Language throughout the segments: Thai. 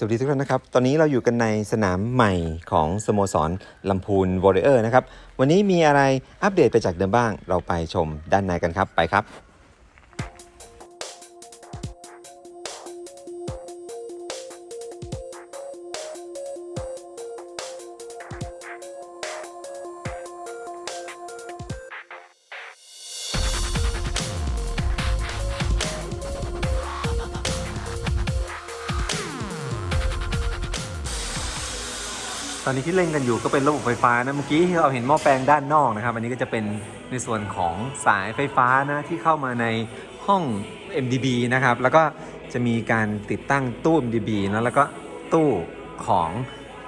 สวัสดีทุกท่านนะครับ ตอนนี้เราอยู่กันในสนามใหม่ของสโมสรลำพูนวอริเออร์นะครับ วันนี้มีอะไรอัปเดตไปจากเดิมบ้าง เราไปชมด้านในกันครับ ไปครับ อนนี้ที่เล่นกันอยู่ก็เป็นระบบไฟฟ้านะเมื่อกี้ที่เราเห็นหม้อแปลงด้านนอกนะครับ อันนี้ก็จะเป็นในส่วนของสายไฟฟ้านะที่เข้ามาในห้อง MDB นะครับ แล้วก็จะมีการติดตั้งตู้ MDB นะแล้วก็ตู้ของ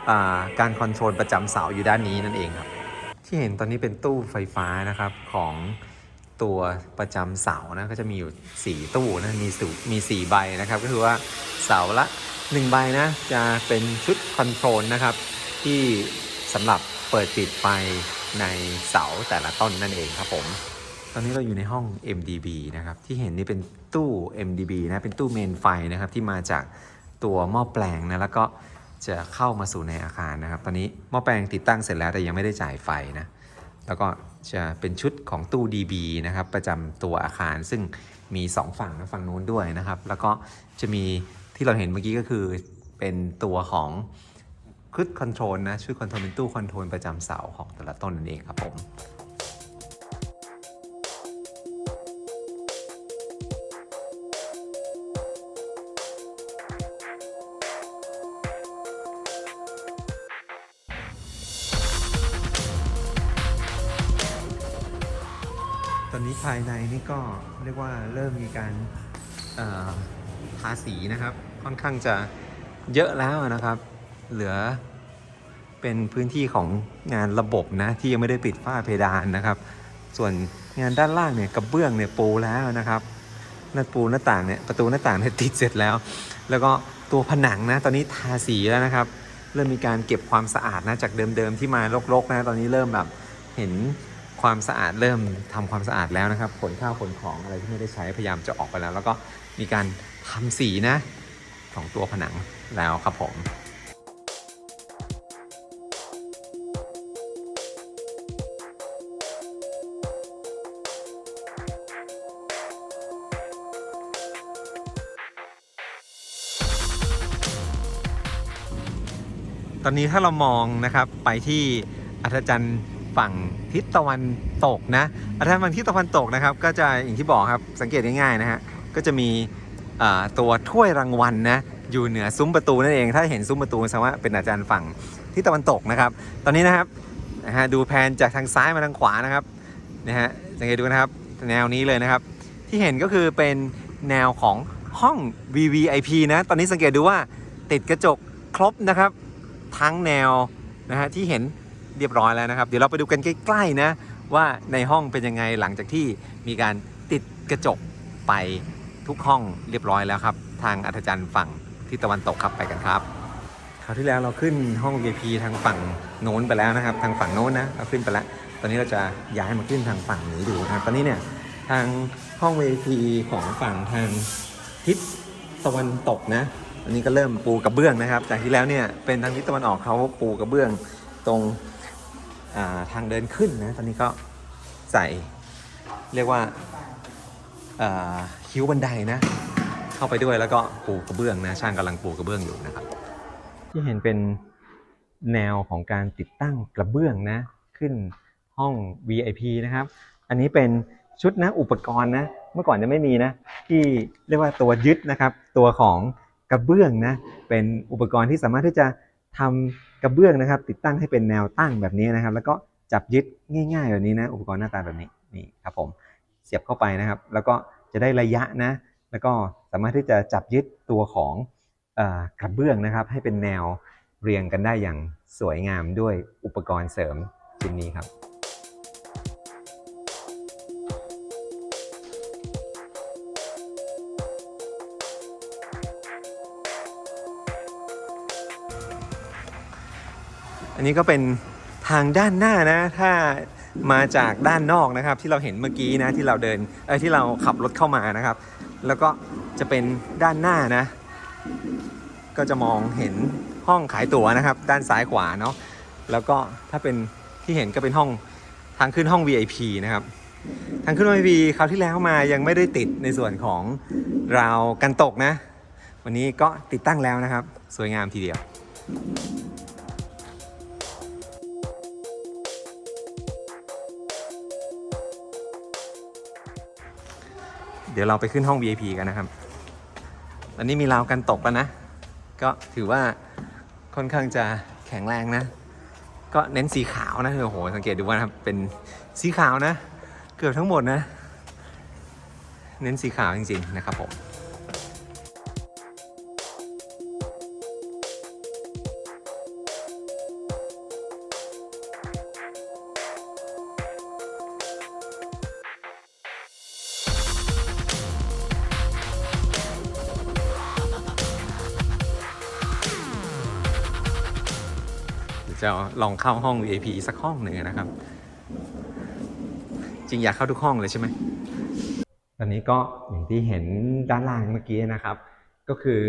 อการคอนโทรลประจำเสาอยู่ด้านนี้นั่นเองครับ ที่เห็นตอนนี้เป็นตู้ไฟฟ้านะครับของตัวประจำเสานะก็จะมีอยู่ 4 ตู้นะมีสูมี 4 ใบนะครับ ก็คือว่าเสาละ 1 ใบนะจะเป็นชุดคอนโทรลนะครับ ที่สำหรับเปิดปิดไฟในเสาแต่ละต้นนั่นเองครับผม ตอนนี้เราอยู่ในห้อง MDB นะครับ ที่เห็นนี่เป็นตู้ MDB นะเป็นตู้เมนไฟนะครับที่มาจากตัวหม้อแปลงนะแล้วก็จะเข้ามาสู่ในอาคารนะครับ ตอนนี้หม้อแปลงติดตั้งเสร็จแล้วแต่ยังไม่ได้จ่ายไฟนะแล้วก็จะเป็นชุดของตู้ DB นะครับประจำตัวอาคารซึ่งมี 2 ฝั่งนะฝั่งนู้นด้วยนะครับ แล้วก็จะมีที่เราเห็นเมื่อกี้ก็คือเป็นตัวของ ชุดคอนโทรลนะชุดคอนโทรลเป็นตู้คอนโทรลประจำเสาของแต่ละต้นนั่นเองครับผมตอนนี้ภายในนี่ก็เรียกว่าเริ่มมีการทาสีนะครับ ค่อนข้างจะเยอะแล้วนะครับ เหลือเป็นพื้นที่ของงานระบบนะที่ยังไม่ได้ปิดฝ้าเพดานนะครับ ส่วนงานด้านล่างเนี่ยกระเบื้องเนี่ยปูแล้วนะครับหน้าปูหน้าต่างเนี่ยประตูหน้าต่างเนี่ยติดเสร็จแล้ว แล้วก็ตัวผนังนะตอนนี้ทาสีแล้วนะครับ เริ่มมีการเก็บความสะอาดนะจากเดิมๆที่มารกๆนะตอนนี้เริ่มแบบเห็นความสะอาดเริ่มทำความสะอาดแล้วนะครับขนข้าวขนของอะไรที่ไม่ได้ใช้พยายามจะออกไปแล้ว แล้วก็มีการทำสีนะของตัวผนังแล้วครับผม ตอนนี้ถ้าเรามองนะครับไปที่อัธจันทร์ฝั่งทิศตะวันตกนะอัธจันทร์ฝั่งทิศตะวันตกนะครับ ก็จะอย่างที่บอกครับสังเกตง่ายๆนะฮะก็จะมีตัวถ้วยรางวัลนะอยู่เหนือซุ้มประตูนั่นเอง ถ้าเห็นซุ้มประตูแสดงว่าเป็นอาจารย์ฝั่งทิศตะวันตกนะครับ ตอนนี้นะครับนะฮะดูแผนจากทางซ้ายมาทางขวานะครับนะฮะสังเกตดูนะครับแนวนี้เลยนะครับ ที่เห็นก็คือเป็นแนวของห้อง VVIP นะ ตอนนี้สังเกตดูว่าติดกระจกครบนะครับ ทั้งแนวนะฮะที่เห็นเรียบร้อยแล้วนะครับ เดี๋ยวเราไปดูกันใกล้ๆนะว่าในห้องเป็นยังไงหลังจากที่มีการติดกระจกไปทุกห้องเรียบร้อยแล้วครับ ทางอัธจันทร์ฝั่งที่ตะวันตกครับไปกันครับคราวที่แล้วเราขึ้นห้อง VIP ทางฝั่งโน้นไปแล้วนะครับ ทางฝั่งโน้นนะเราขึ้นไปแล้ว ตอนนี้เราจะย้ายมาขึ้นทางฝั่งนี้ดูนะครับตอนนี้เนี่ยทางห้อง VIP ของฝั่งทางทิศตะวันตกนะ อันนี้ก็เริ่มปูกระเบื้องนะครับ จากที่แล้วเนี่ยเป็นทางทิศตะวันออกเขาปูกระเบื้องตรงาทางเดินขึ้นนะ ตอนนี้ก็ใส่เรียกว่าอ่าคิ้วบันไดนะ เข้าไปด้วยแล้วก็ปูกระเบื้องนะ ช่างกำลังปูกระเบื้องอยู่นะครับ ที่เห็นเป็นแนวของการติดตั้งกระเบื้องนะ ขึ้นห้อง VIP นะครับ อันนี้เป็นชุดนะอุปกรณ์นะ เมื่อก่อนจะไม่มีนะ ที่เรียกว่าตัวยึดนะครับ ตัวของ กระเบื้องนะเป็นอุปกรณ์ที่สามารถที่จะทำกระเบื้องนะครับ ติดตั้งให้เป็นแนวตั้งแบบนี้นะครับ แล้วก็จับยึดง่ายๆแบบนี้นะอุปกรณ์หน้าตาแบบนี้นี่ครับผมเสียบเข้าไปนะครับ แล้วก็จะได้ระยะนะ แล้วก็สามารถที่จะจับยึดตัวของอกระเบื้องนะครับ ให้เป็นแนวเรียงกันได้อย่างสวยงามด้วยอุปกรณ์เสริมชิ้นนี้ครับ อันนี้ก็เป็นทางด้านหน้านะ ถ้ามาจากด้านนอกนะครับ ที่เราเห็นเมื่อกี้นะที่เราเดินเออที่เราขับรถเข้ามานะครับ แล้วก็จะเป็นด้านหน้านะ ก็จะมองเห็นห้องขายตั๋วนะครับ ด้านซ้ายขวาเนาะแล้วก็ถ้าเป็นที่เห็นก็เป็นห้องทางขึ้นห้อง VIP นะครับทางขึ้น VIP คราวที่แล้วมายังไม่ได้ติดในส่วนของราวกันตกนะ วันนี้ก็ติดตั้งแล้วนะครับ สวยงามทีเดียว ดี๋ยวเราไปขึ้นห้อง VIP กันนะครับ อันนี้มีราวกันตกแล้วนะ ก็ถือว่าค่อนข้างจะแข็งแรงนะ ก็เน้นสีขาวนะโอ้โห สังเกตดูว่านะครับ เป็นสีขาวนะ เกือบทั้งหมดนะ เน้นสีขาวจริงๆนะครับผม จะลองเข้าห้อง VIP สักห้องหนึ่งนะครับ จริงอยากเข้าทุกห้องเลยใช่ไหมตอนนี้ก็อย่างที่เห็นด้านล่างเมื่อกี้นะครับ ก็คือ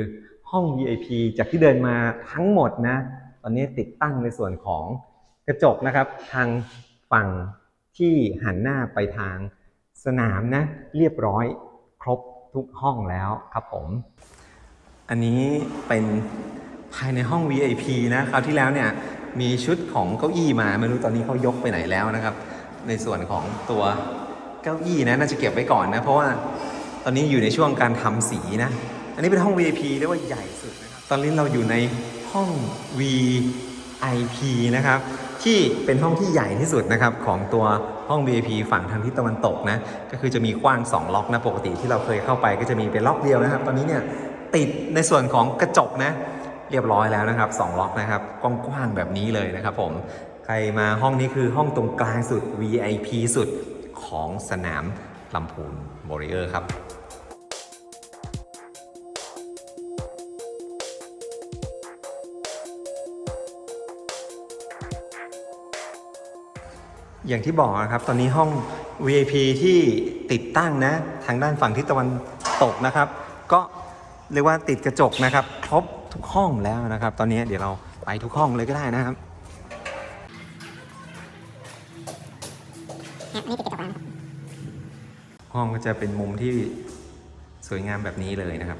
ห้อง VIP จากที่เดินมาทั้งหมดนะ ตอนนี้ติดตั้งในส่วนของกระจกนะครับ ทางฝั่งที่หันหน้าไปทางสนามนะ เรียบร้อยครบทุกห้องแล้วครับผม อันนี้เป็น ภายในห้อง VIP นะคราวที่แล้วเนี่ยมีชุดของเก้าอี้มาไม่รู้ตอนนี้เขายกไปไหนแล้วนะครับ ในส่วนของตัวเก้าอี้นะน่าจะเก็บไว้ก่อนนะ เพราะว่าตอนนี้อยู่ในช่วงการทำสีนะ อันนี้เป็นห้อง VIP เรียกว่าใหญ่สุดนะครับ ตอนนี้เราอยู่ในห้อง VIP นะครับที่เป็นห้องที่ใหญ่ที่สุดนะครับของตัวห้อง VIP ฝั่งทางทิศตะวันตกนะก็คือจะมีกว้าง 2 ล็อกนะปกติที่เราเคยเข้าไปก็จะมีเป็นล็อกเดียวนะครับ ตอนนี้เนี่ยติดในส่วนของกระจกนะ เรียบร้อยแล้วนะครับ2ล็อกนะครับกว้างๆแบบนี้เลยนะครับผมใครมาห้องนี้คือห้องตรงกลางสุด VIP สุดของสนามลำพูนบริเออร์ครับอย่างที่บอกนะครับ ตอนนี้ห้อง VIP ที่ติดตั้งนะ ทางด้านฝั่งทิศตะวันตกนะครับ ก็เรียกว่าติดกระจกนะครับ ครบ ทุกห้องแล้วนะครับ ตอนนี้เดี๋ยวเราไปทุกห้องเลยก็ได้นะครับห้องก็จะเป็นมุมที่สวยงามแบบนี้เลยนะครับ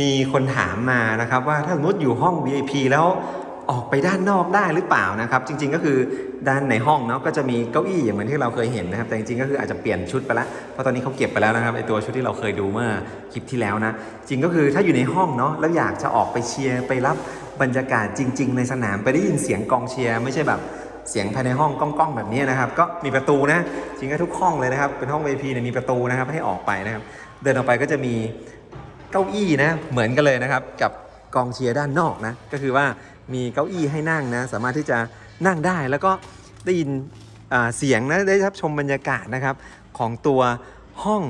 มีคนถามมานะครับว่าถ้าสมมติอยู่ห้อง VIP แล้ว ออกไปด้านนอกได้หรือเปล่านะครับ จริง ๆ ก็คือด้านในห้องเนาะก็จะมีเก้าอี้อย่างเหมือนที่เราเคยเห็นนะครับ แต่จริงๆก็คืออาจจะเปลี่ยนชุดไปแล้วเพราะตอนนี้เขาเก็บไปแล้วนะครับไอตัวชุดที่เราเคยดูเมื่อคลิปที่แล้วนะจริงก็คือถ้าอยู่ในห้องเนาะแล้วอยากจะออกไปเชียร์ไปรับบรรยากาศจริง ๆ ในสนามไปได้ยินเสียงกองเชียร์ไม่ใช่แบบเสียงภายในห้องก้องๆแบบนี้นะครับ ก็มีประตูนะจริงก็ทุกห้องเลยนะครับ เป็นห้อง VIP เนี่ยมีประตูนะครับให้ออกไปนะครับ เดินออกไปก็จะมีเก้าอี้นะเหมือนกันเลยนะครับ กับกองเชียร์ด้านนอกนะก็คือว่า มีเก้าอี้ให้นั่งนะ สามารถที่จะนั่งได้แล้วก็ได้ยินเสียงนะได้รับชมบรรยากาศนะครับของตัวห้อง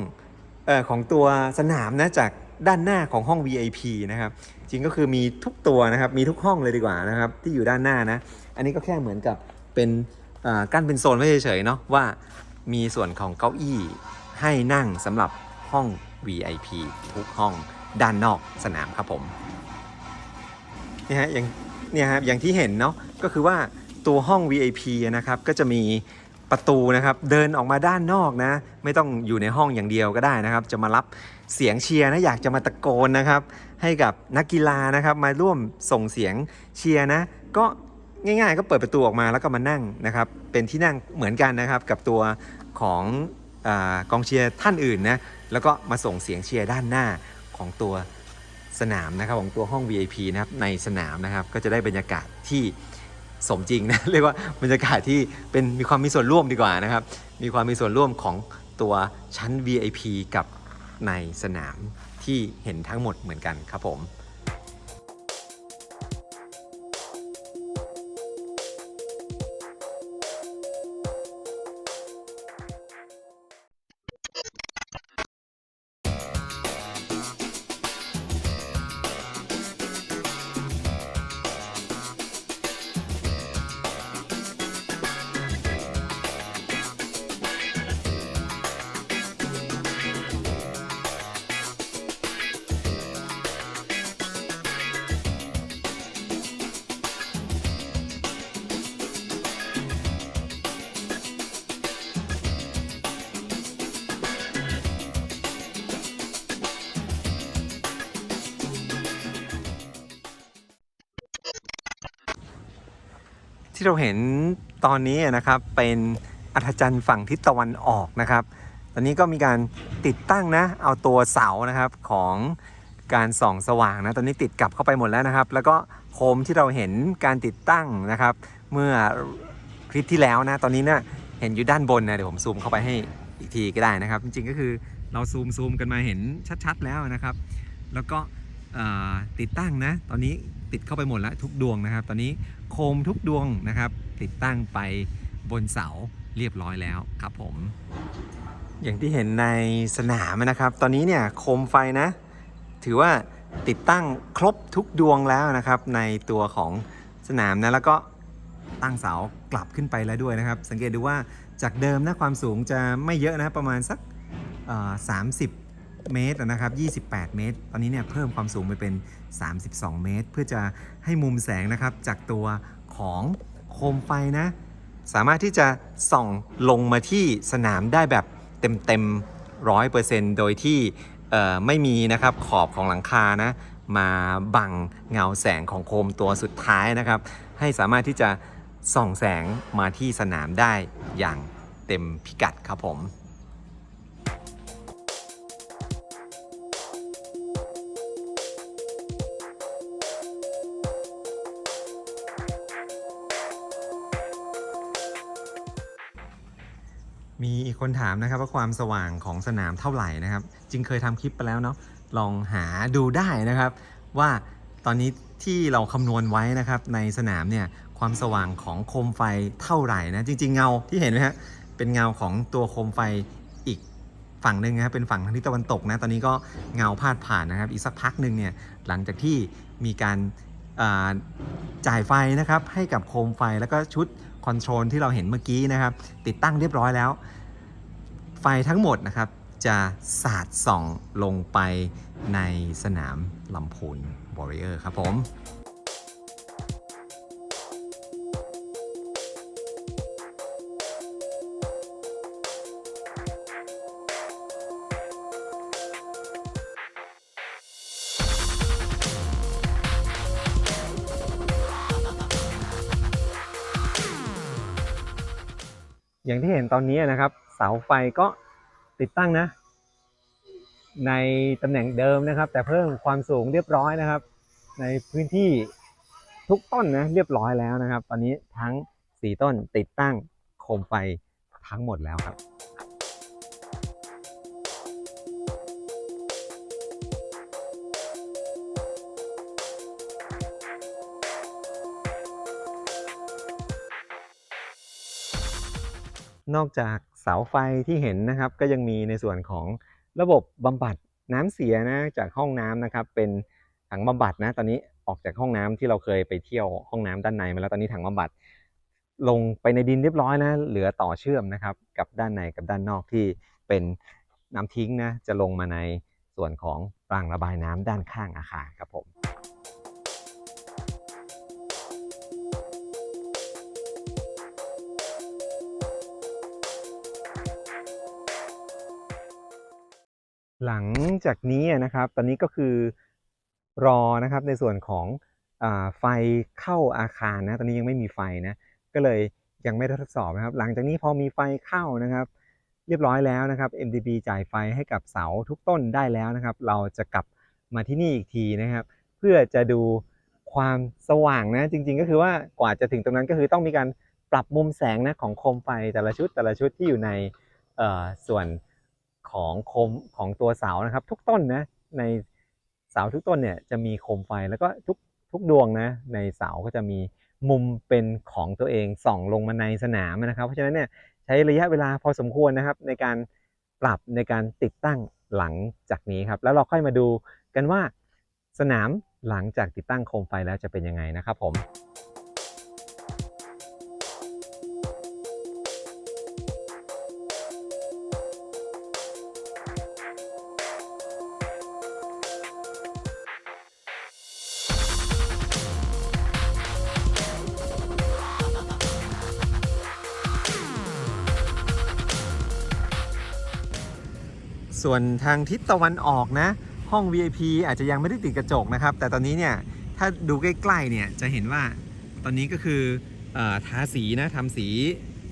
ออของตัวสนามนะจากด้านหน้าของห้อง VIP นะครับ จริงก็คือมีทุกตัวนะครับ มีทุกห้องเลยดีกว่านะครับ ที่อยู่ด้านหน้านะ อันนี้ก็แค่เหมือนกับเป็นกั้นเป็นโซนไว้เฉยๆเนาะว่ามีส่วนของเก้าอี้ให้นั่งสำหรับห้อง VIP ทุกห้องด้านนอกสนามครับผมนี่ฮะย่าง เนี่ยครับอย่างที่เห็นเนาะก็คือว่าตัวห้อง VIP นะครับก็จะมีประตูนะครับเดินออกมาด้านนอกนะ ไม่ต้องอยู่ในห้องอย่างเดียวก็ได้นะครับ จะมารับเสียงเชียร์นะอยากจะมาตะโกนนะครับ ให้กับนักกีฬานะครับ มาร่วมส่งเสียงเชียร์นะ ก็ง่ายๆ ก็เปิดประตูออกมาแล้วก็มานั่งนะครับ เป็นที่นั่งเหมือนกันนะครับ กับตัวของอกองเชียร์ท่านอื่นนะแล้วก็มาส่งเสียงเชียร์ด้านหน้าของตัว สนามนะครับของตัวห้อง VIP นะครับในสนามนะครับ ก็จะได้บรรยากาศที่สมจริงนะเรียกว่าบรรยากาศที่เป็นมีความมีส่วนร่วมดีกว่านะครับ มีความมีส่วนร่วมของตัวชั้น VIP กับในสนามที่เห็นทั้งหมดเหมือนกันครับผม ที่เราเห็นตอนนี้นะครับเป็นอัธจันทร์ฝั่งทิศตะวันออกนะครับ ตอนนี้ก็มีการติดตั้งนะเอาตัวเสานะครับของการส่องสว่างนะตอนนี้ติดกลับเข้าไปหมดแล้วนะครับ แล้วก็โคมที่เราเห็นการติดตั้งนะครับ เมื่อคลิปที่แล้วนะตอนนี้เนี่ยเห็นอยู่ด้านบนนะเดี๋ยวผมซูมเข้าไปให้อีกทีก็ได้นะครับ จริงๆก็คือเราซูมซูมกันมาเห็นชัดๆแล้วนะครับ แล้วก็ติดตั้งนะ ตอนนี้ติดเข้าไปหมดแล้วทุกดวงนะครับ ตอนนี้ โคมทุกดวงนะครับ ติดตั้งไปบนเสาเรียบร้อยแล้วครับผม อย่างที่เห็นในสนามนะครับ ตอนนี้เนี่ยโคมไฟนะ ถือว่าติดตั้งครบทุกดวงแล้วนะครับ ในตัวของสนามนะแล้วก็ตั้งเสากลับขึ้นไปแล้วด้วยนะครับ สังเกตดูว่าจากเดิมนะความสูงจะไม่เยอะนะประมาณสัก30 เมตรนะครับ 28 เมตร ตอนนี้เนี่ยเพิ่มความสูงไปเป็น 32 เมตร เพื่อจะให้มุมแสงนะครับจากตัวของโคมไฟนะ สามารถที่จะส่องลงมาที่สนามได้แบบเต็มๆร้อยเปอร์เซ็นต์โดยที่ไม่มีนะครับขอบของหลังคานะ มาบังเงาแสงของโคมตัวสุดท้ายนะครับ ให้สามารถที่จะส่องแสงมาที่สนามได้อย่างเต็มพิกัดครับผม มีอีกคนถามนะครับว่าความสว่างของสนามเท่าไหร่นะครับจริงเคยทำคลิปไปแล้วเนาะลองหาดูได้นะครับ ว่าตอนนี้ที่เราคำนวณไว้นะครับ ในสนามเนี่ยความสว่างของโคมไฟเท่าไหร่นะจริง ๆ เงาที่เห็นไหมฮะเป็นเงาของตัวโคมไฟอีกฝั่งหนึ่งนะครับเป็นฝั่งทางทิศตะวันตกนะตอนนี้ก็เงาพาดผ่านนะครับ อีกสักพักหนึ่งเนี่ยหลังจากที่มีการ จ่ายไฟนะครับให้กับโคมไฟแล้วก็ชุดคอนโทรลที่เราเห็นเมื่อกี้นะครับ ติดตั้งเรียบร้อยแล้ว ไฟทั้งหมดนะครับ จะสาดส่องลงไปในสนามลำพูนบอริเออร์ครับผม อย่างที่เห็นตอนนี้นะครับ เสาไฟก็ติดตั้งนะ ในตำแหน่งเดิมนะครับ แต่เพิ่มความสูงเรียบร้อยนะครับ ในพื้นที่ทุกต้นนะเรียบร้อยแล้วนะครับ ตอนนี้ทั้ง 4 ต้นติดตั้งโคมไฟทั้งหมดแล้วครับ นอกจากเสาไฟที่เห็นนะครับ ก็ยังมีในส่วนของระบบบำบัดน้ำเสียนะจากห้องน้ำนะครับ เป็นถังบำบัดนะ ตอนนี้ออกจากห้องน้ำที่เราเคยไปเที่ยวห้องน้ำด้านในมาแล้วตอนนี้ถังบำบัดลงไปในดินเรียบร้อยนะเหลือต่อเชื่อมนะครับ กับด้านในกับด้านนอกที่เป็นน้ำทิ้งนะจะลงมาในส่วนของรางระบายน้ำด้านข้างอาคารครับผม หลังจากนี้นะครับ ตอนนี้ก็คือรอนะครับในส่วนของอไฟเข้าอาคารนะตอนนี้ยังไม่มีไฟนะก็เลยยังไม่ได้ทดสอบนะครับ หลังจากนี้พอมีไฟเข้านะครับ เรียบร้อยแล้วนะครับ MDB จ่ายไฟให้กับเสาทุกต้นได้แล้วนะครับ เราจะกลับมาที่นี่อีกทีนะครับ เพื่อจะดูความสว่างนะจริง ๆ ก็คือว่ากว่าจะถึงตรงนั้นก็คือต้องมีการปรับมุมแสงนะของโคมไฟแต่ละชุดแต่ละชุดที่อยู่ในส่วน ของโคมของตัวเสานะครับ ทุกต้นนะในเสาทุกต้นเนี่ยจะมีโคมไฟแล้วก็ทุกทุกดวงนะในเสาก็จะมีมุมเป็นของตัวเองส่องลงมาในสนามนะครับ เพราะฉะนั้นเนี่ยใช้ระยะเวลาพอสมควรนะครับ ในการปรับในการติดตั้งหลังจากนี้ครับ แล้วเราค่อยมาดูกันว่าสนามหลังจากติดตั้งโคมไฟแล้วจะเป็นยังไงนะครับผม ส่วนทางทิศตะวันออกนะ ห้อง VIP อาจจะยังไม่ได้ติดกระจกนะครับ แต่ตอนนี้เนี่ยถ้าดูใกล้ๆเนี่ยจะเห็นว่าตอนนี้ก็คืออทาสีนะทำสี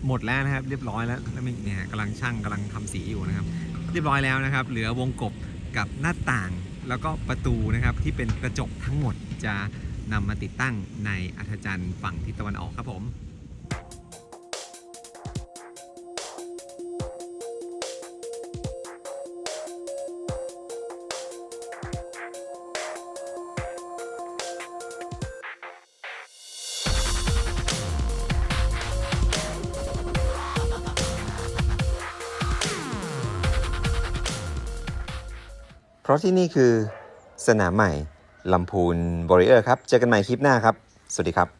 หมดแล้วนะครับ เรียบร้อยแล้วแล้วมีเนี่ยกำลังช่างกำลังทำสีอยู่นะครับ เรียบร้อยแล้วนะครับ เหลือวงกบกับหน้าต่างแล้วก็ประตูนะครับที่เป็นกระจกทั้งหมดจะนำมาติดตั้งในอัธจันทร์ฝั่งทิศตะวันออกครับผม ราะที่นี่คือสนามใหม่ลำพูนบริเออร์ครับ เจอกันใหม่คลิปหน้าครับ สวัสดีครับ